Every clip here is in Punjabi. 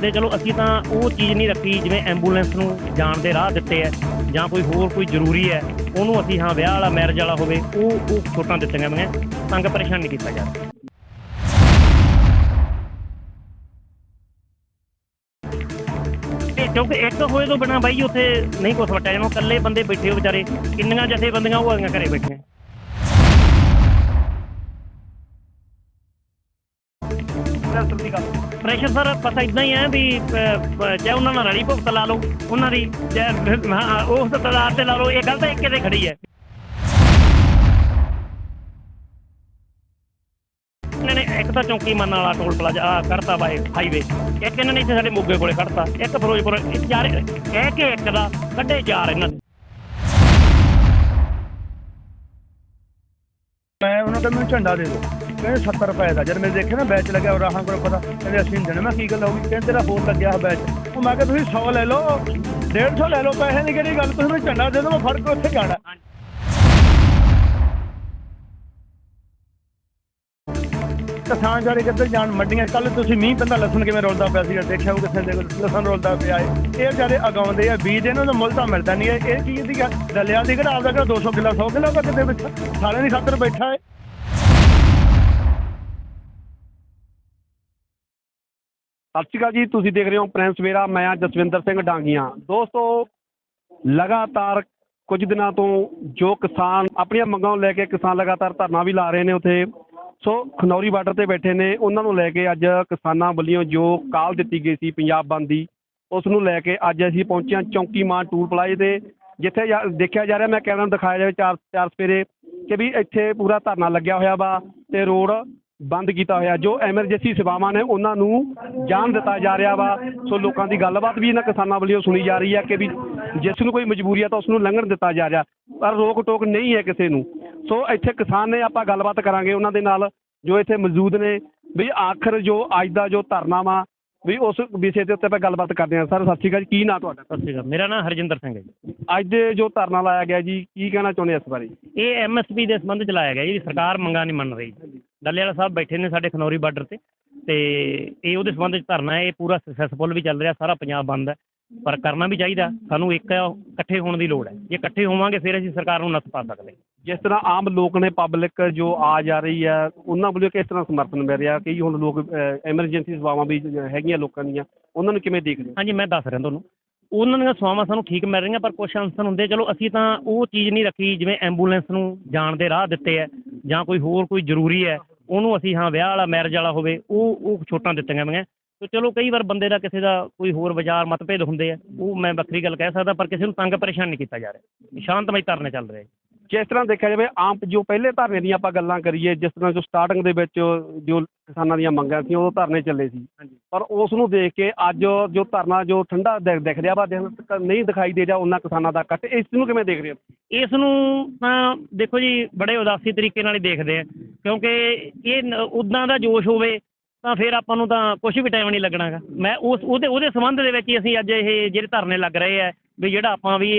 ਤੇ ਚਲੋ ਅਸੀਂ ਤਾਂ ਉਹ ਚੀਜ਼ ਨਹੀਂ ਰੱਖੀ ਜਿਵੇਂ ਐਂਬੂਲੈਂਸ ਨੂੰ ਜਾਣ ਦੇ ਰਾਹ ਦਿੱਤੇ ਐ ਜਾਂ ਕੋਈ ਹੋਰ ਕੋਈ ਜ਼ਰੂਰੀ ਹੈ ਉਹਨੂੰ ਅਸੀਂ ਹਾਂ ਵਿਆਹ ਵਾਲਾ ਮੈਰਿਜ ਵਾਲਾ ਹੋਵੇ, ਉਹ ਉਹ ਛੋਟਾਂ ਦਿੱਤੀਆਂ ਗਈਆਂ, ਤੰਗ ਪਰੇਸ਼ਾਨ ਨਹੀਂ ਕੀਤਾ ਜਾ ਤੇ ਕਿਉਂਕਿ ਇੱਕ ਹੋਏ ਤੋਂ ਬਿਨਾ ਬਾਈ ਉੱਥੇ ਨਹੀਂ ਕੁਛ ਵਟਿਆ ਜਾਣਾ ਇਕੱਲੇ ਬੰਦੇ ਬੈਠੇ ਹੋ ਵਿਚਾਰੇ, ਕਿੰਨੀਆਂ ਜਥੇਬੰਦੀਆਂ ਉਹ ਆਈਆਂ ਘਰੇ ਬੈਠੀਆਂ। ਪ੍ਰੈਸ਼ਰ ਸਰ ਪਤਾ ਇਦਾਂ ਹੀ ਹੈ ਵੀ ਚਾਹੇ ਉਹਨਾਂ ਨਾਲ ਰਲੀ ਭੁਗਤ ਲਾ ਲਓ ਉਹਨਾਂ ਦੀ ਹਾਂ, ਉਸ ਤਦਾਰ ਤੇ ਲਾ ਲਓ ਇਹ ਗੱਲ ਤਾਂ ਇੱਕ ਤੇ ਖੜੀ ਹੈ। ਇਹਨਾਂ ਨੇ ਇੱਕ ਤਾਂ ਚੌਂਕੀ ਮੰਨ ਵਾਲਾ ਟੋਲ ਪਲਾਜ਼ਾ ਕਰਤਾ ਵਾ ਹਾਈਵੇ ਇੱਕ ਇਹਨਾਂ ਨੇ ਇੱਥੇ ਸਾਡੇ ਮੋਗੇ ਕੋਲੇ ਕੱਢਤਾ ਇੱਕ ਫਿਰੋਜ਼ਪੁਰ ਇਹ ਚਾਰ ਕਹਿ ਕੇ ਇੱਕ ਦਾ ਕੱਢੇ ਚਾਰ ਇਹਨਾਂ ਨੇ ਮੈਂ ਉਹਨਾਂ ਕਹਿੰਦਾ ਮੈਨੂੰ ਝੰਡਾ ਦੇ ਦਿਓ। ਕਹਿੰਦੇ 70 ਰੁਪਏ ਦਾ। ਜਦ ਮੈਂ ਦੇਖਿਆ ਨਾ ਬੈਚ ਲੱਗਿਆ ਉਹ ਰਾਹਾਂ ਕੋਲ ਪਤਾ, ਕਹਿੰਦੇ ਅਸੀਂ ਦੇਣਾ। ਮੈਂ ਕੀ ਗੱਲ ਹੋਊਗੀ ਕਹਿੰਦੇ ਤੇਰਾ ਹੋਰ ਲੱਗਿਆ ਹੈ ਬੈਚ ਉਹ ਮੈਂ ਕਿਹਾ, ਤੁਸੀਂ 100 ਲੈ ਲਓ 150 ਲੈ ਲਓ, ਪੈਸੇ ਦੀ ਕਿਹੜੀ ਗੱਲ? ਤੁਸੀਂ ਮੈਨੂੰ ਝੰਡਾ ਦੇ ਦਿਓ, ਮੈਂ ਫੜ ਕੇ ਉੱਥੇ ਜਾਣਾ। ਕਿਸਾਨ ਜਾਰੇ ਕਿੱਧਰ ਜਾਣ ਮੰਡੀਆਂ ਕੱਲ ਤੁਸੀਂ ਮੀਂਹ ਪੈਂਦਾ, ਲਸਣ ਕਿਵੇਂ ਰੋਲਦਾ ਪਿਆ ਸੀ ਦੇਖਿਆ ਉਹ ਕਿੱਥੇ ਦੇ ਲਸਣ ਰੋਲਦਾ ਪਿਆ ਏ। ਇਹ ਵਿਚਾਰੇ ਅਗਾਉਂਦੇ ਆ, ਬੀਜ ਇਹਨਾਂ ਦਾ ਮੁੱਲ ਤਾਂ ਮਿਲਦਾ ਨਹੀਂ ਹੈ ਇਹ ਚੀਜ਼ ਦੀ ਗੱਲ ਦਲਿਆ ਦੀ ਕਿਹੜਾ ਆਪਦਾ ਕਿਹੜਾ 200 ਕਿੱਲਾ 100 ਕਿੱਲਾ ਤਾਂ ਕਿਤੇ ਵਿੱਚ? ਸਾਰਿਆਂ ਦੀ ਖਾਤਰ ਬੈਠਾ ਏ। ਸਤਿ ਸ਼੍ਰੀ ਅਕਾਲ ਜੀ, ਤੁਸੀਂ ਦੇਖ ਰਹੇ ਹੋ ਪ੍ਰਿੰਸ ਮੇਰਾ ਮੈਂ ਹਾਂ ਜਸਵਿੰਦਰ ਸਿੰਘ ਡਾਂਗੀਆਂ। ਦੋਸਤੋ, ਲਗਾਤਾਰ ਕੁਝ ਦਿਨਾਂ ਤੋਂ ਜੋ ਕਿਸਾਨ ਆਪਣੀਆਂ ਮੰਗਾਂ ਨੂੰ ਲੈ ਕੇ ਕਿਸਾਨ ਲਗਾਤਾਰ ਧਰਨਾ ਵੀ ਲਾ ਰਹੇ ਨੇ ਉੱਥੇ, ਸੋ ਖਨੌਰੀ ਬਾਰਡਰ ਤੇ ਬੈਠੇ ਨੇ, ਉਹਨਾਂ ਨੂੰ ਲੈ ਕੇ ਅੱਜ ਕਿਸਾਨਾਂ ਵੱਲੋਂ ਜੋ ਕਾਲ ਦਿੱਤੀ ਗਈ ਸੀ ਪੰਜਾਬ ਬੰਦ ਦੀ, ਉਸ ਨੂੰ ਲੈ ਕੇ ਅੱਜ ਅਸੀਂ ਪਹੁੰਚੇ ਹਾਂ ਚੌਂਕੀ ਮਾਨ ਟੂਲ ਪਲਾਜ਼ੇ ਤੇ, ਜਿੱਥੇ ਜਾ- ਦੇਖਿਆ ਜਾ ਰਿਹਾ, ਮੈਂ ਕੈਮਰਾ ਨੂੰ ਦਿਖਾਇਆ ਜਾਵੇ ਚਾਰ ਚਾਰ ਸਵੇਰੇ, ਕਿ ਵੀ ਇੱਥੇ ਪੂਰਾ ਧਰਨਾ ਲੱਗਿਆ ਹੋਇਆ ਵਾ, ਤੇ ਰੋਡ ਬੰਦ ਕੀਤਾ ਹੋਇਆ ਜੋ ਐਮਰਜੈਂਸੀ ਸੇਵਾਵਾਂ ਨੇ ਉਹਨਾਂ ਨੂੰ ਜਾਣ ਦਿੱਤਾ ਜਾ ਰਿਹਾ ਵਾ। ਸੋ ਲੋਕਾਂ ਦੀ ਗੱਲਬਾਤ ਵੀ ਇਹਨਾਂ ਕਿਸਾਨਾਂ ਵੱਲੋਂ ਸੁਣੀ ਜਾ ਰਹੀ ਹੈ ਕਿ ਵੀ ਜਿਸ ਨੂੰ ਕੋਈ ਮਜਬੂਰੀ ਹੈ ਤਾਂ ਉਸ ਨੂੰ ਲੰਘਣ ਦਿੱਤਾ ਜਾ ਰਿਹਾ। ਪਰ ਰੋਕ ਟੋਕ ਨਹੀਂ ਹੈ ਕਿਸੇ ਨੂੰ। ਸੋ ਇੱਥੇ ਕਿਸਾਨ ਨੇ ਆਪਾਂ ਗੱਲਬਾਤ ਕਰਾਂਗੇ ਉਹਨਾਂ ਦੇ ਨਾਲ ਜੋ ਇੱਥੇ ਮੌਜੂਦ ਨੇ। ਵੀ ਆਖਰ ਜੋ ਅੱਜ ਦਾ ਜੋ ਧਰਨਾ ਵਾ ਵੀ ਉਸ ਵਿਸ਼ੇ ਦੇ ਉੱਤੇ ਆਪਾਂ ਗੱਲਬਾਤ ਕਰਦੇ ਹਾਂ। ਸਰ ਸਤਿ ਸ਼੍ਰੀ ਅਕਾਲ ਜੀ ਕੀ ਨਾਂ ਤੁਹਾਡਾ? ਸਤਿ ਸ਼੍ਰੀ ਅਕਾਲ ਮੇਰਾ ਨਾਮ ਹਰਜਿੰਦਰ ਸਿੰਘ ਹੈ ਜੀ। ਅੱਜ ਦੇ ਜੋ ਧਰਨਾ ਲਾਇਆ ਗਿਆ ਜੀ ਕੀ ਕਹਿਣਾ ਚਾਹੁੰਦੇ ਇਸ ਬਾਰੇ? ਇਹ ਐਮਐਸਪੀ ਦੇ ਸੰਬੰਧ ਚ ਲਾਇਆ ਗਿਆ ਜੀ ਸਰਕਾਰ ਮੰਗਾਂ ਨਹੀਂ ਮੰਨ ਰਹੀ। ਡੱਲੇ ਵਾਲਾ ਸਾਹਿਬ ਬੈਠੇ ਨੇ ਸਾਡੇ ਖਨੌਰੀ ਬਾਰਡਰ ਤੇ ਤੇ ਇਹ ਉਹਦੇ ਸੰਬੰਧ ਚ ਧਰਨਾ ਹੈ ਇਹ ਪੂਰਾ ਸਕਸੈਸਫੁਲ ਵੀ ਚੱਲ ਰਿਹਾ ਸਾਰਾ ਪੰਜਾਬ ਬੰਦ ਹੈ। ਪਰ ਕਰਨਾ ਵੀ ਚਾਹੀਦਾ ਸਾਨੂੰ ਇੱਕ ਇਕੱਠੇ ਹੋਣ ਦੀ ਲੋੜ ਹੈ। ਜੇ ਇਕੱਠੇ ਹੋਵਾਂਗੇ ਫਿਰ ਅਸੀਂ ਸਰਕਾਰ ਨੂੰ ਨੱਥ ਪਾ ਸਕਦੇ ਜਿਸ ਤਰ੍ਹਾਂ ਆਮ ਲੋਕ ਨੇ ਪਬਲਿਕ ਜੋ ਆ ਜਾ ਰਹੀ ਹੈ ਉਹਨਾਂ ਵੱਲੋਂ ਕਿਸ ਤਰ੍ਹਾਂ ਸਮਰਥਨ ਮਿਲ ਰਿਹਾ? ਕਈ ਹੁਣ ਲੋਕ ਐਮਰਜੈਂਸੀ ਸੇਵਾਵਾਂ ਵੀ ਹੈਗੀਆਂ ਲੋਕਾਂ ਦੀਆਂ ਉਹਨਾਂ ਨੂੰ ਕਿਵੇਂ ਦੇਖਦੇ ਹਾਂਜੀ ਮੈਂ ਦੱਸ ਰਿਹਾ ਤੁਹਾਨੂੰ। ਉਹਨਾਂ ਦੀਆਂ ਸੇਵਾਵਾਂ ਸਾਨੂੰ ਠੀਕ ਮਿਲ ਰਹੀਆਂ, ਪਰ ਕੁਝ ਅੰਸਰ ਹੁੰਦੇ, ਚਲੋ ਅਸੀਂ ਤਾਂ ਉਹ ਚੀਜ਼ ਨਹੀਂ ਰੱਖੀ, ਜਿਵੇਂ ਐਂਬੂਲੈਂਸ ਨੂੰ ਜਾਣ ਦੇ ਰਾਹ ਦਿੱਤੇ ਹੈ ਜਾਂ ਕੋਈ ਹੋਰ ਕੋਈ ਜ਼ਰੂਰੀ ਹੈ, ਉਹਨੂੰ ਅਸੀਂ ਹਾਂ ਵਿਆਹ ਵਾਲਾ ਮੈਰਿਜ ਵਾਲਾ ਹੋਵੇ, ਉਹ ਉਹ ਛੋਟਾਂ ਦਿੱਤੀਆਂ ਗਈਆਂ। ਤੇ ਚਲੋ ਕਈ ਵਾਰ ਬੰਦੇ ਦਾ ਕਿਸੇ ਦਾ ਕੋਈ ਹੋਰ ਵਿਚਾਰ ਮਤਭੇਦ ਹੁੰਦੇ ਆ, ਉਹ ਮੈਂ ਵੱਖਰੀ ਗੱਲ ਕਹਿ ਸਕਦਾ, ਪਰ ਕਿਸੇ ਨੂੰ ਤੰਗ ਪਰੇਸ਼ਾਨ ਨਹੀਂ ਕੀਤਾ ਜਾ ਰਿਹਾ। ਸ਼ਾਂਤਮਈ ਧਰਨੇ ਚੱਲ ਰਹੇ। ਜਿਸ ਤਰ੍ਹਾਂ ਦੇਖਿਆ ਜਾਵੇ ਆਮ ਜੋ ਪਹਿਲੇ ਧਰਨੇ ਦੀਆਂ ਆਪਾਂ ਗੱਲਾਂ ਕਰੀਏ ਜਿਸ ਤਰ੍ਹਾਂ ਜੋ ਸਟਾਰਟਿੰਗ ਦੇ ਵਿੱਚ ਜੋ ਕਿਸਾਨਾਂ ਦੀਆਂ ਮੰਗਾਂ ਸੀ ਉਹ ਧਰਨੇ ਚੱਲੇ ਸੀ। ਪਰ ਉਸ ਨੂੰ ਦੇਖ ਕੇ ਅੱਜ ਜੋ ਧਰਨਾ ਜੋ ਠੰਡਾ ਦਿਖ ਦਿਖ ਰਿਹਾ ਵਾ ਨਹੀਂ ਦਿਖਾਈ ਦੇ ਰਿਹਾ ਉਹਨਾਂ ਕਿਸਾਨਾਂ ਦਾ ਇਕੱਠ ਇਸ ਨੂੰ ਕਿਵੇਂ ਦੇਖ ਰਹੇ ਹੋ ਇਸ ਨੂੰ ਤਾਂ ਦੇਖੋ ਜੀ ਬੜੇ ਉਦਾਸੀ ਤਰੀਕੇ ਨਾਲ ਹੀ ਦੇਖਦੇ ਆ ਕਿਉਂਕਿ ਇਹ ਉਦਾਂ ਦਾ ਜੋਸ਼ ਹੋਵੇ ਤਾਂ ਫਿਰ ਆਪਾਂ ਨੂੰ ਤਾਂ ਕੁਝ ਵੀ ਟਾਈਮ ਨਹੀਂ ਲੱਗਣਾਗਾ। ਮੈਂ ਉਸ ਉਹਦੇ ਉਹਦੇ ਸੰਬੰਧ ਦੇ ਵਿੱਚ ਹੀ ਅਸੀਂ ਅੱਜ ਇਹ ਜਿਹੜੇ ਧਰਨੇ ਲੱਗ ਰਹੇ ਆ, ਵੀ ਜਿਹੜਾ ਆਪਾਂ ਵੀ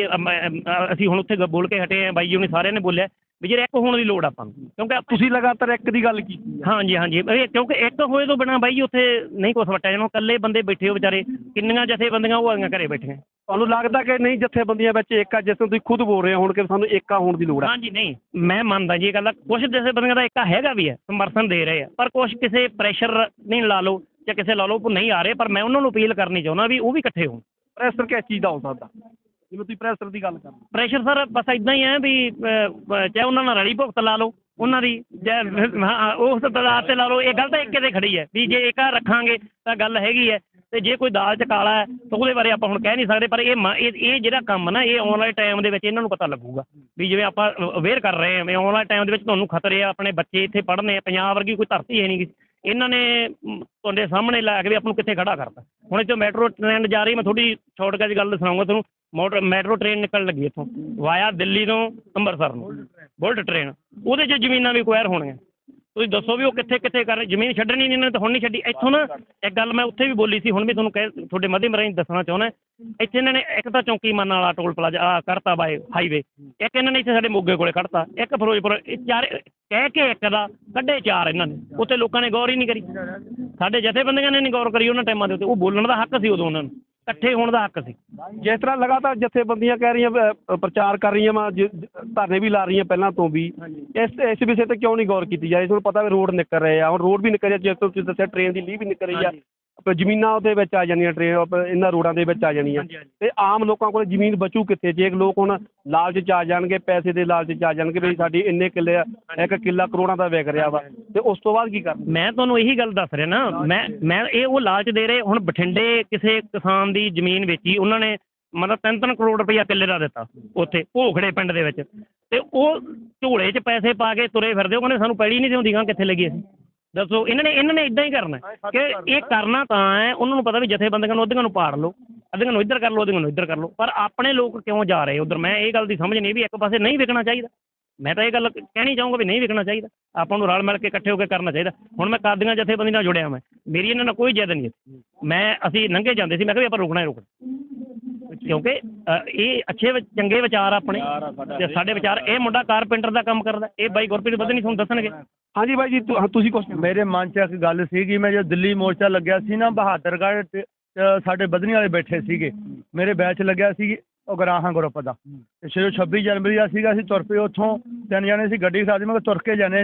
ਅਸੀਂ ਹੁਣ ਉੱਥੇ ਗ- ਬੋਲ ਕੇ ਹਟੇ ਆ, ਬਾਈ ਜੀ ਨੇ ਸਾਰਿਆਂ ਨੇ ਬੋਲਿਆ। ਵੀ ਜਿਹੜੇ ਇੱਕ ਹੋਣ ਦੀ ਲੋੜ ਆਪਾਂ ਨੂੰ ਕਿਉਂਕਿ ਤੁਸੀਂ ਲਗਾਤਾਰ ਇੱਕ ਦੀ ਗੱਲ ਕੀਤੀ ਹੈ ਹਾਂਜੀ ਹਾਂਜੀ। ਇਹ ਕਿਉਂਕਿ ਇੱਕ ਹੋਏ ਤੋਂ ਬਿਨਾ ਬਾਈ ਉੱਥੇ ਨਹੀਂ ਕੁਛ ਵਟਿਆ ਜਾਣਾ ਇਕੱਲੇ ਬੰਦੇ ਬੈਠੇ ਹੋ ਵਿਚਾਰੇ ਕਿੰਨੀਆਂ ਜਥੇ ਬੰਦੀਆਂ ਉਹ ਆਈਆਂ ਘਰੇ ਬੈਠੀਆਂ। ਤੁਹਾਨੂੰ ਲੱਗਦਾ ਕਿ ਨਹੀਂ ਜਥੇਬੰਦੀਆਂ ਵਿੱਚ ਏਕਾ ਜਿਸ ਨੂੰ ਤੁਸੀਂ ਖੁਦ ਬੋਲ ਰਹੇ ਹੋ ਹੁਣ ਕਿ ਸਾਨੂੰ ਏਕਾ ਹੋਣ ਦੀ ਲੋੜ ਹੈ ਹਾਂਜੀ ਨਹੀਂ ਮੈਂ ਮੰਨਦਾ ਜੀ ਇਹ ਗੱਲ ਕੁਝ ਜੈਸੇ ਬੰਦਿਆਂ ਦਾ ਇੱਕਾ ਹੈਗਾ ਵੀ ਹੈ ਸਮਰਥਨ ਦੇ ਰਹੇ ਆ। ਪਰ ਕੁਝ ਕਿਸੇ ਪ੍ਰੈਸ਼ਰ ਨਹੀਂ ਲਾ ਲਓ ਜਾਂ ਕਿਸੇ ਲਾ ਲਓ ਨਹੀਂ ਆ ਰਹੇ ਪਰ ਮੈਂ ਉਹਨਾਂ ਨੂੰ ਅਪੀਲ ਕਰਨੀ ਚਾਹੁੰਦਾ ਵੀ ਉਹ ਵੀ ਇਕੱਠੇ ਹੋਣ। ਪ੍ਰੈਸ਼ਰ ਕਿਸ ਚੀਜ਼ ਦਾ ਹੋ ਸਕਦਾ? ਜਿਵੇਂ ਤੁਸੀਂ ਪ੍ਰੈਸ਼ਰ ਦੀ ਗੱਲ ਕਰ ਰਹੇ ਹੋ। ਪ੍ਰੈਸ਼ਰ ਸਰ ਬਸ ਇਦਾਂ ਹੀ ਹੈ ਵੀ ਅਹ, ਅਹ, ਚਾਹੇ ਉਹਨਾਂ ਨਾਲ ਰਲੀ ਭੁਗਤ ਲਾ ਲਓ ਉਹਨਾਂ ਦੀ ਜਾਂ ਹਾਂ, ਉਸ ਤਦਾਰ ਤੇ ਲਾ ਲਓ ਇਹ ਗੱਲ ਤਾਂ ਇੱਕੇ ਤੇ ਖੜੀ ਹੈ ਵੀ ਜੇ ਏਕਾ ਰੱਖਾਂਗੇ ਤਾਂ ਗੱਲ ਹੈਗੀ ਹੈ ਤੇ ਜੇ ਕੋਈ ਦਾਲ ਚ ਕਾਲਾ ਹੈ ਤਾਂ ਉਹਦੇ ਬਾਰੇ ਆਪਾਂ ਹੁਣ ਕਹਿ ਨਹੀਂ ਸਕਦੇ ਪਰ ਇਹ ਮ- ਇਹ ਇਹ ਜਿਹੜਾ ਕੰਮ ਨਾ ਇਹ ਆਉਣ ਵਾਲੇ ਟਾਈਮ ਦੇ ਵਿੱਚ ਇਹਨਾਂ ਨੂੰ ਪਤਾ ਲੱਗੂਗਾ ਵੀ ਜਿਵੇਂ ਆਪਾਂ ਅਵੇਅਰ ਕਰ ਰਹੇ ਹਾਂ ਵੀ ਆਉਣ ਵਾਲੇ ਟਾਈਮ ਦੇ ਵਿੱਚ ਤੁਹਾਨੂੰ ਖਤਰੇ ਆ ਆਪਣੇ ਬੱਚੇ ਇੱਥੇ ਪੜ੍ਹਨੇ ਆ ਪੰਜਾਬ ਵਰਗੀ ਕੋਈ ਧਰਤੀ ਹੈ ਨਹੀਂ ਗੀ ਇਹਨਾਂ ਨੇ ਤੁਹਾਡੇ ਸਾਹਮਣੇ ਲਾ ਕੇ ਵੀ ਆਪਾਂ ਨੂੰ ਕਿੱਥੇ ਖੜਾ ਕਰਤਾ। ਹੁਣ ਇੱਥੋਂ ਮੈਟਰੋ ਟ੍ਰੇਨ ਜਾ ਰਹੀ, ਮੈਂ ਥੋੜੀ ਸ਼ਾਰਟਕਟ ਗੱਲ ਸੁਣਾਉਂਗਾ ਤੁਹਾਨੂੰ। ਮੋਟਰ, ਮੈਟਰੋ ਟ੍ਰੇਨ ਨਿਕਲਣ ਲੱਗੀ ਇੱਥੋਂ। ਵਾਇਆ ਦਿੱਲੀ ਤੋਂ ਅੰਮ੍ਰਿਤਸਰ ਨੂੰ। ਬੁਲਟ ਟ੍ਰੇਨ ਉਹਦੇ 'ਚ ਜ਼ਮੀਨਾਂ ਵੀ ਅਕਵਾਇਰ ਹੋਣੀਆਂ ਤੁਸੀਂ ਦੱਸੋ ਵੀ ਉਹ ਕਿੱਥੇ ਕਿੱਥੇ ਕਰ ਰਹੇ? ਜ਼ਮੀਨ ਛੱਡਣੀ ਨਹੀਂ, ਇਹਨਾਂ ਨੇ ਤਾਂ ਹੁਣ ਨਹੀਂ ਛੱਡੀ। ਇੱਥੋਂ ਨਾ ਇੱਕ ਗੱਲ ਮੈਂ ਉੱਥੇ ਵੀ ਬੋਲੀ ਸੀ, ਹੁਣ ਵੀ ਤੁਹਾਨੂੰ ਕਹਿ, ਤੁਹਾਡੇ ਮਾਧਿਅਮ ਰਾਹੀਂ ਦੱਸਣਾ ਚਾਹੁੰਦਾ ਇੱਥੇ ਇਹਨਾਂ ਨੇ ਇੱਕ ਤਾਂ ਚੌਂਕੀ ਮੰਨ ਵਾਲਾ ਟੋਲ ਪਲਾਜ਼ਾ ਆ ਕਰਤਾ ਬਾਏ ਹਾਈਵੇ ਇੱਕ ਇਹਨਾਂ ਨੇ ਇੱਥੇ ਸਾਡੇ ਮੋਗੇ ਕੋਲੇ ਕੱਢਤਾ ਇੱਕ ਫਿਰੋਜ਼ਪੁਰ, ਇਹ ਚਾਰ, ਕਹਿ ਕੇ ਇੱਕ ਦਾ ਕੱਢੇ ਚਾਰ ਇਹਨਾਂ ਨੇ। ਉੱਥੇ ਲੋਕਾਂ ਨੇ ਗੌਰ ਹੀ ਨਹੀਂ ਕਰੀ। ਸਾਡੇ ਜਥੇਬੰਦੀਆਂ ਨੇ ਨਹੀਂ ਗੌਰ ਕਰੀ ਉਹਨਾਂ ਟਾਈਮਾਂ ਦੇ ਉੱਤੇ। ਉਹ ਬੋਲਣ ਦਾ ਹੱਕ ਸੀ ਉਦੋਂ ਉਹਨਾਂ ਨੂੰ। ਇਕੱਠੇ ਹੋਣ ਦਾ ਹੱਕ ਸੀ। ਜਿਸ ਤਰ੍ਹਾਂ ਲਗਾਤਾਰ ਜਥੇਬੰਦੀਆਂ ਕਹਿ ਰਹੀਆਂ ਪ੍ਰਚਾਰ ਕਰ ਰਹੀਆਂ ਵਾ ਧਰਨੇ ਵੀ ਲਾ ਰਹੀਆਂ ਪਹਿਲਾਂ ਤੋਂ ਵੀ। ਇਸ ਇਸ ਵਿਸ਼ੇ ਤੇ ਕਿਉਂ ਨਹੀਂ ਗੌਰ ਕੀਤੀ ਜਾ ਰਹੀ ਤੁਹਾਨੂੰ ਪਤਾ ਵੀ ਰੋਡ ਨਿਕਲ ਰਹੇ ਆ। ਹੁਣ ਰੋਡ ਵੀ ਨਿਕਲ ਰਿਹਾ ਜਿਸ ਤੋਂ ਤੁਸੀਂ ਦੱਸਿਆ ਟ੍ਰੇਨ ਦੀ ਲੀਹ ਵੀ ਨਿਕਲ ਰਹੀ ਆ। ਜ਼ਮੀਨਾਂ ਉਹਦੇ ਵਿੱਚ ਆ ਜਾਂਦੀਆਂ ਟ੍ਰੇਨ ਆਪਾਂ ਇਹਨਾਂ ਰੋਡਾਂ ਦੇ ਵਿੱਚ ਆ ਜਾਣੀਆਂ ਤੇ ਆਮ ਲੋਕਾਂ ਕੋਲ ਜ਼ਮੀਨ ਬਚੂ ਕਿੱਥੇ? ਜੇ ਲੋਕ ਹੁਣ ਲਾਲਚ ਚ ਆ ਜਾਣਗੇ ਪੈਸੇ ਦੇ ਲਾਲਚ ਚ ਆ ਜਾਣਗੇ ਵੀ ਸਾਡੀ ਇੰਨੇ ਕਿੱਲੇ ਆ ਇੱਕ ਕਿੱਲਾ ਕਰੋੜਾਂ ਦਾ ਵਿਕ ਰਿਹਾ ਵਾ। ਤੇ ਉਸ ਤੋਂ ਬਾਅਦ ਕੀ ਕਰਨਾ ਮੈਂ ਤੁਹਾਨੂੰ ਇਹੀ ਗੱਲ ਦੱਸ ਰਿਹਾ ਨਾ ਮੈਂ ਮੈਂ ਇਹ ਉਹ ਲਾਲਚ ਦੇ ਰਹੇ ਹੁਣ ਬਠਿੰਡੇ ਕਿਸੇ ਕਿਸਾਨ ਦੀ ਜ਼ਮੀਨ ਵੇਚੀ ਉਹਨਾਂ ਨੇ ਮਤਲਬ ਤਿੰਨ ਤਿੰਨ ਕਰੋੜ ਰੁਪਈਆ ਕਿੱਲੇ ਦਾ ਦਿੱਤਾ ਉੱਥੇ ਭੋਖੜੇ ਪਿੰਡ ਦੇ ਵਿੱਚ। ਤੇ ਉਹ ਝੋਲੇ 'ਚ ਪੈਸੇ ਪਾ ਕੇ ਤੁਰੇ ਫਿਰਦੇ ਉਹ ਕਹਿੰਦੇ ਸਾਨੂੰ ਪੈੜੀ ਨਹੀਂ ਦਿਉਂਦੀ ਕਿੱਥੇ ਲੱਗੀ ਅਸੀਂ? ਦੱਸੋ ਇਹਨਾਂ ਨੇ ਇਹਨਾਂ ਨੇ ਇਦਾਂ ਹੀ ਕਰਨਾ ਕਿ ਇਹ ਕਰਨਾ ਤਾਂ ਹੈ ਉਹਨਾਂ ਨੂੰ ਪਤਾ ਵੀ ਜਥੇਬੰਦੀਆਂ ਨੂੰ ਅੱਧੀਆਂ ਨੂੰ ਪਾੜ ਲਓ ਅੱਧੀਆਂ ਨੂੰ ਇੱਧਰ ਕਰ ਲਓ ਅੱਧੀਆਂ ਨੂੰ ਇੱਧਰ ਕਰ ਲਓ ਪਰ ਆਪਣੇ ਲੋਕ ਕਿਉਂ ਜਾ ਰਹੇ? ਉਧਰ ਮੈਂ ਇਹ ਗੱਲ ਦੀ ਸਮਝ ਨਹੀਂ ਵੀ ਇੱਕ ਪਾਸੇ ਨਹੀਂ ਵਿਕਣਾ ਚਾਹੀਦਾ। ਮੈਂ ਤਾਂ ਇਹ ਗੱਲ ਕਹਿਣੀ ਚਾਹੂੰਗਾ ਵੀ ਨਹੀਂ ਵਿਕਣਾ ਚਾਹੀਦਾ। ਆਪਾਂ ਨੂੰ ਰਲ ਮਿਲ ਕੇ ਇਕੱਠੇ ਹੋ ਕੇ ਕਰਨਾ ਚਾਹੀਦਾ। ਹੁਣ ਮੈਂ ਕਾਦੀਆਂ ਜਥੇਬੰਦੀ ਨਾਲ ਜੁੜਿਆ ਮੈਂ। ਮੇਰੀ ਇਹਨਾਂ ਨਾਲ ਕੋਈ ਜਿੱਦ ਨਹੀਂ ਮੈਂ ਅਸੀਂ ਲੰਘੇ ਜਾਂਦੇ ਸੀ ਮੈਂ ਕਿਹਾ ਵੀ ਆਪਾਂ ਰੁਕਣਾ ਹੀ ਰੁਕਣਾ। ਕਿਉਂਕਿ ਅ, ਇਹ ਅੱਛੇ ਚੰਗੇ ਵਿਚਾਰ ਆ ਆਪਣੇ ਤੇ ਸਾਡੇ ਵਿਚਾਰ ਇਹ ਮੁੰਡਾ ਕਾਰਪੈਂਟਰ ਦਾ ਕੰਮ ਕਰਦਾ ਇਹ ਬਾਈ ਗੁਰਪ੍ਰੀਤ ਵਧਣੀ ਤੁਹਾਨੂੰ ਦੱਸਣਗੇ। ਹਾਂਜੀ ਬਾਈ ਜੀ ਤੁ- ਹਾਂ, ਤੁਸੀਂ ਕੁਛ ਮੇਰੇ ਮਨ 'ਚ ਇੱਕ ਗੱਲ ਸੀਗੀ ਮੈਂ ਜਦੋਂ ਦਿੱਲੀ ਮੋਰਚਾ ਲੱਗਿਆ ਸੀ ਨਾ ਬਹਾਦਰਗੜ੍ਹ ਤੇ ਅ, ਸਾਡੇ ਬਦਨੀ ਵਾਲੇ ਬੈਠੇ ਸੀਗੇ। ਮੇਰੇ ਬੈਚ ਲੱਗਿਆ ਸੀ ਉਹ ਗਰਾਹਾਂ ਗਰੁੱਪ ਦਾ। ਤੇ ਜਦੋਂ 26 ਜਨਵਰੀ ਦਾ ਸੀਗਾ ਅਸੀਂ ਤੁਰ ਪਏ ਉੱਥੋਂ ਤਿੰਨ ਜਾਣੇ ਸੀ ਗੱਡੀ ਸਾਡੀ ਮੈਂ ਕਿਹਾ ਤੁਰ ਕੇ ਜਾਣੇ